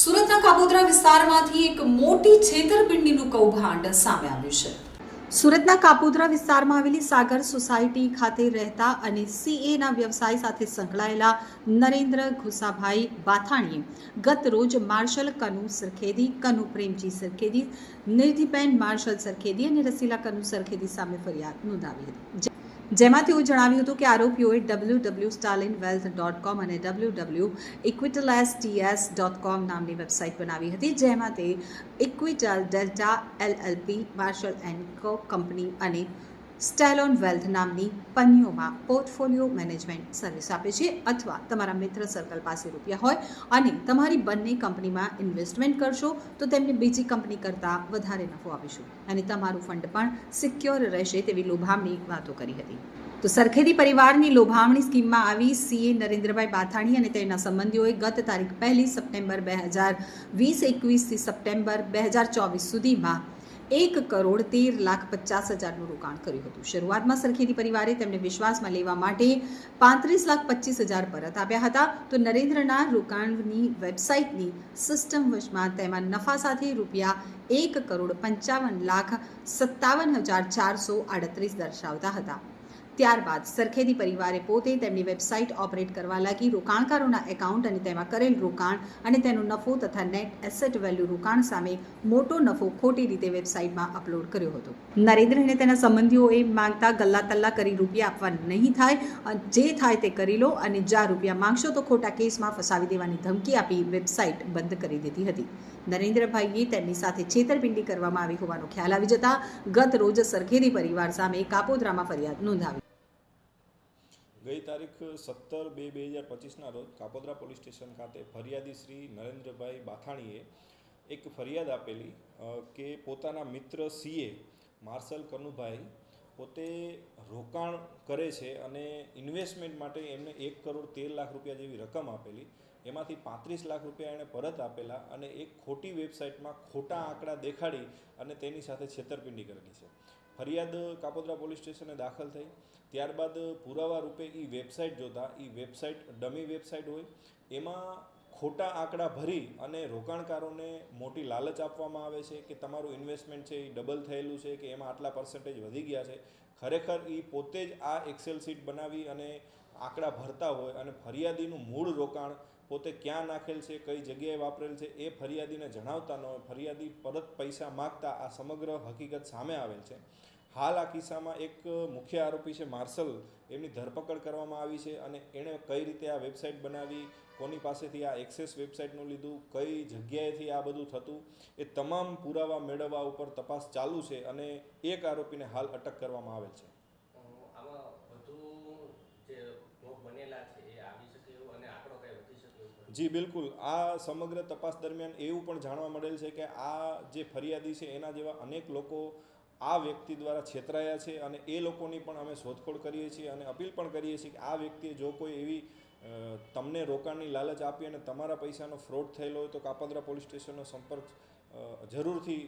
સુરતના કાબોદરા વિસ્તારમાંથી એક મોટી છેતરપિંડીનું કૌભાંડ સામે આવ્યું છે. સુરતના કાપોદરા વિસ્તારમાં આવેલી સાગર સોસાયટી ખાતે રહેતા અને સીએના વ્યવસાય સાથે સંકળાયેલા નરેન્દ્ર ઘુસાભાઈ બાથાણીએ ગત રોજ માર્શલ કનુ સરખેદી, કનુ પ્રેમજી સરખેદી, નિધિબેન માર્શલ સરખેદી અને રસીલા કનુ સરખેદી સામે ફરિયાદ નોંધાવી હતી. જેમાં તેઓ જણાવ્યું હતું કે આરોપીઓએ W W Stalin wealth dot com અને ડબલ્યુ ડબલ્યુ ઇક્વિટલેસ ટીએસ ડોટ કોમ નામની વેબસાઇટ બનાવી હતી, જેમાં તે ઇક્વિટલ Delta LLP Marshal and co company અને સ્ટેલોન વેલ્થ નામની પનીઓમાં પોર્ટફોલિયો મેનેજમેન્ટ સર્વિસ આપે છે અથવા તમારા મિત્ર સર્કલ પાસે રૂપિયા હોય અને તમારી બંને કંપનીમાં ઇન્વેસ્ટમેન્ટ કરશો, તો તેમને બીજી કંપની કરતાં વધારે નફો આપીશું. અને તમારું ફંડ પણ સિક્યોર રહેશે તેવી લોભામણી વાતો કરી હતી. તો સરખેદી પરિવારની લોભામણી સ્કીમમાં આવી સીએ નરેન્દ્રભાઈ બાથાણી અને તેના સંબંધીઓએ ગત તારીખ પહેલી સપ્ટેમ્બર બે હજાર વીસ એકવીસથી સપ્ટેમ્બર બે હજાર ચોવીસ સુધીમાં એક કરોડ તેર લાખ પચાસ હજારનું રોકાણ કર્યું હતું. શરૂઆતમાં સરખેદી પરિવારે તેમને વિશ્વાસમાં લેવા માટે પાંત્રીસ લાખ પચીસ હજાર પરત આપ્યા હતા. તો નરેન્દ્રના રોકાણની વેબસાઇટની સિસ્ટમ વશમાં તેમાં નફા સાથે રૂપિયા એક કરોડ પંચાવન લાખ સત્તાવન હજાર ચારસો આડત્રીસ દર્શાવતા હતા. ત્યારબાદ સરખેદી પરિવારે પોતે તેમની વેબસાઇટ ઓપરેટ કરવા લાગી. રોકાણકારોના એકાઉન્ટ અને તેમાં કરેલ રોકાણ અને તેનો નફો તથા નેટ એસેટ વેલ્યુ રોકાણ સામે મોટો નફો ખોટી રીતે વેબસાઇટમાં અપલોડ કર્યો હતો. નરેન્દ્ર અને તેના સંબંધીઓએ માંગતા ગલ્લા તલ્લા કરી રૂપિયા આપવા નહીં થાય. જે થાય તે કરી લો અને જ્યાં રૂપિયા માંગશો તો ખોટા કેસમાં ફસાવી દેવાની ધમકી આપી વેબસાઇટ બંધ કરી દીધી હતી. નરેન્દ્રભાઈએ તેમની સાથે છેતરપિંડી કરવામાં આવી હોવાનો ખ્યાલ આવી જતા ગત રોજ સરખેદી પરિવાર સામે કાપોદ્રામાં ફરિયાદ નોંધાવી. ગઈ તારીખ સત્તર બે બે હજાર પચીસના રોજ કાપોદ્રા પોલીસ સ્ટેશન ખાતે ફરિયાદી શ્રી નરેન્દ્રભાઈ બાથાણીએ એક ફરિયાદ આપેલી કે પોતાના મિત્ર સીએ માર્શલ કનુભાઈ પોતે રોકાણ કરે છે અને ઇન્વેસ્ટમેન્ટ માટે એમને એક કરોડ તેર લાખ રૂપિયા જેવી રકમ આપેલી. એમાંથી પાંત્રીસ લાખ રૂપિયા એણે પરત આપેલા અને એક ખોટી વેબસાઇટમાં ખોટા આંકડા દેખાડી અને તેની સાથે છેતરપિંડી કરેલી છે. ફરિયાદ કાપોદ્રા પોલીસ સ્ટેશને દાખલ થઈ. ત્યારબાદ પુરાવા રૂપે એ વેબસાઇટ જોતા. એ વેબસાઇટ ડમી વેબસાઇટ હોય. એમાં ખોટા આંકડા ભરી અને રોકાણકારોને મોટી લાલચ આપવામાં આવે છે કે તમારું ઇન્વેસ્ટમેન્ટ છે એ ડબલ થયેલું છે કે એમાં આટલા પર્સન્ટેજ વધી ગયા છે. ખરેખર એ પોતે જ આ એક્સેલ શીટ બનાવી અને આંકડા ભરતા હોય અને ફરિયાદીનું મૂળ રોકાણ પોતે ક્યાં નાખેલ છે, કઈ જગ્યાએ વાપરેલ છે, એ ફરિયાદીને જણાવતા ન હોય. ફરિયાદી પરત પૈસા માગતા આ સમગ્ર હકીકત સામે આવેલ છે. હાલ આ કિસ્સામાં એક મુખ્ય આરોપી છે માર્શલ એમની ધરપકડ કરવામાં આવી છે અને એણે કઈ રીતે આ વેબસાઇટ બનાવી કોની પાસેથી આ એક્સેસ વેબસાઇટનું લીધું કઈ જગ્યાએથી આ બધું થતું એ તમામ પુરાવા મેળવવા ઉપર તપાસ ચાલુ છે અને એક આરોપીને હાલ અટક કરવામાં આવેલ છે? જી બિલકુલ આ સમગ્ર તપાસ દરમિયાન એવું પણ જાણવા મળેલ છે કે આ જે ફરિયાદી છે એના જેવા અનેક લોકો આ વ્યક્તિ દ્વારા છેતરાયા છે અને એ લોકોની પણ અમે શોધખોળ કરીએ છીએ અને અપીલ પણ કરીએ છીએ કે આ વ્યક્તિએ જો કોઈ એવી તમને રોકાણની લાલચ આપી અને તમારા પૈસાનો ફ્રોડ થયેલો હોય તો કાપોદ્રા પોલીસ સ્ટેશનનો સંપર્ક જરૂરથી